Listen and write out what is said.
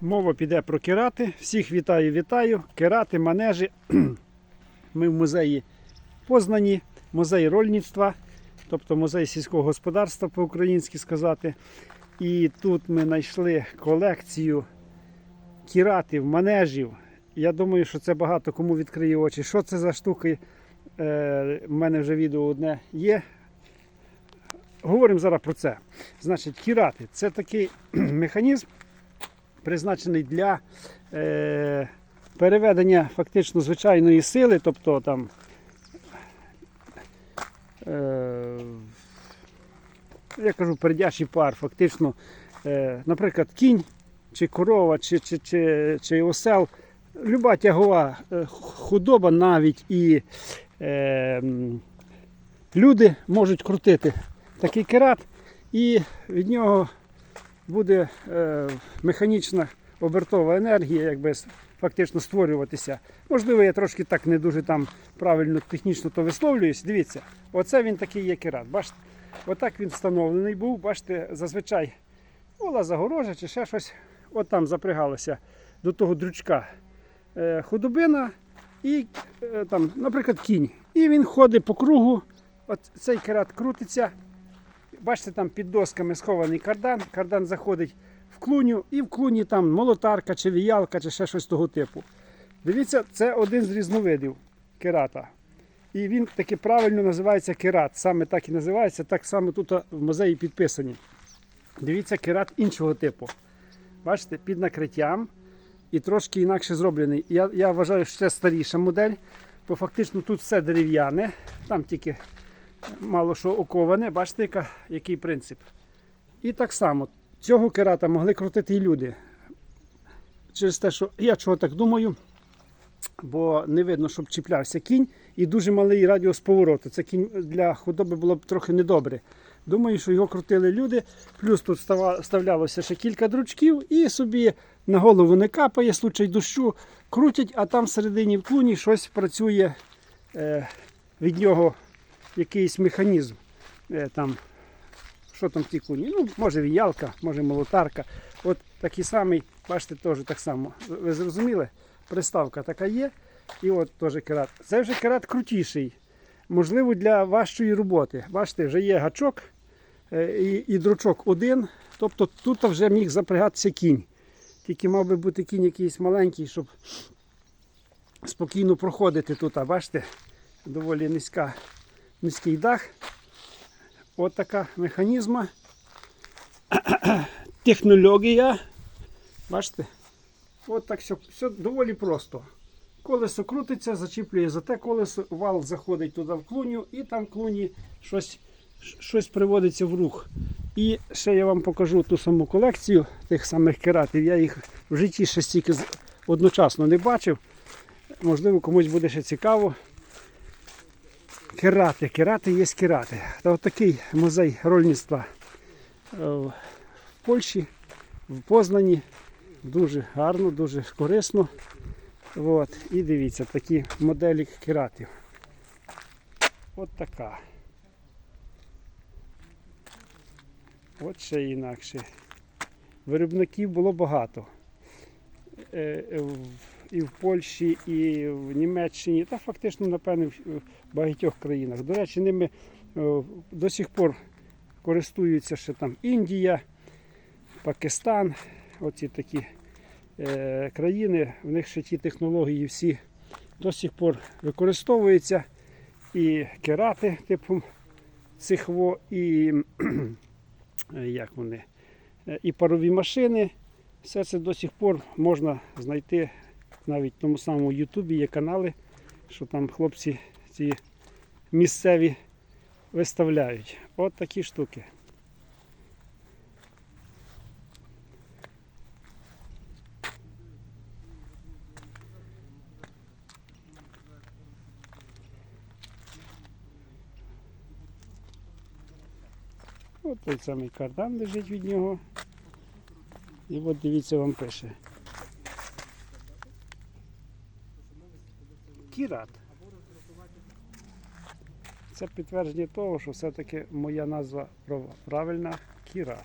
Мова піде про керати. Всіх вітаю, вітаю. Керати, манежі. Ми в музеї Познані, музей рольництва, тобто музей сільського господарства по-українськи сказати. І тут ми знайшли колекцію кіратів, манежів. Я думаю, що це багато кому відкриє очі. Що це за штуки? Е, У мене вже відео одне є. Говоримо зараз про це. Значить, кірати це такий механізм, призначений для е, переведення фактично звичайної сили, тобто там. Е, я кажу, передячий пар, фактично, е, наприклад, кінь, чи корова, чи, чи, чи, чи осел, люба тягова е, худоба навіть і е, люди можуть крутити такий керат, і від нього буде е, механічна обертова енергія, якби фактично створюватися. Можливо, я трошки так не дуже там правильно технічно то висловлююсь. Дивіться, оце він такий є керат. Бачите, отак він встановлений був. Бачите, зазвичай була загорожа чи ще щось. От там запрягалося до того дрючка е, худобина і е, там, наприклад, кінь. І він ходить по кругу. От цей керат крутиться. Бачите, там під досками схований кардан. Кардан заходить в клуню, і в клуні там молотарка чи віялка, чи ще щось того типу. Дивіться, це один з різновидів керата. І він таки правильно називається керат. Саме так і називається, так само тут в музеї підписані. Дивіться, керат іншого типу. Бачите, під накриттям і трошки інакше зроблений. Я, я вважаю, що це старіша модель, бо фактично тут все дерев'яне, там тільки мало що оковане. Бачите, яка, який принцип. І так само цього керата могли крутити і люди. Через те, що я чого так думаю, бо не видно, щоб чіплявся кінь і дуже малий радіус повороту. Це кінь для худоби було б трохи недобре. Думаю, що його крутили люди. Плюс тут вставлялося ще кілька дручків, і собі на голову не капає, случай дощу, крутять, а там всередині в клуні щось працює е, від нього якийсь механізм. Е, там, що там в тій клуні? Ну, може віялка, може молотарка. От такий самий, бачите, теж так само. Ви зрозуміли? Приставка така є. І от теж керат. Це вже керат крутіший. Можливо, для важчої роботи. Бачите, вже є гачок е, і, і дручок один. Тобто тут вже міг запрягатися кінь. Тільки мав би бути кінь якийсь маленький, щоб спокійно проходити тут. А бачите, доволі низька, низький дах. От така механізма. Технологія. Бачите? От так все, все доволі просто. Колесо крутиться, зачіплює за те колесо, вал заходить туди в клуню, і там в клуні щось, щось приводиться в рух. І ще я вам покажу ту саму колекцію тих самих кератів. Я їх в житті ще стільки одночасно не бачив. Можливо, комусь буде ще цікаво. Керати, керати є керати. Та от музей рольництва е, в Польщі, в Познані. Дуже гарно, дуже корисно. От. І дивіться, такі моделі кератів. От така. От ще інакше. Виробників було багато. І в Польщі, і в Німеччині, та фактично, напевне, в багатьох країнах. До речі, ними е, до сих пор користуються ще там Індія, Пакистан, оці такі е, країни, в них ще ті технології всі до сих пор використовуються. І керати, типу цих во, і е, як вони, і парові машини. Все це до сих пор можна знайти навіть в тому самому Ютубі є канали, що там хлопці ці місцеві виставляють. От такі штуки. От той самий кардан лежить від нього. І от дивіться, вам пише. Кірат. Це підтвердження того, що все-таки моя назва прав- правильна кірат.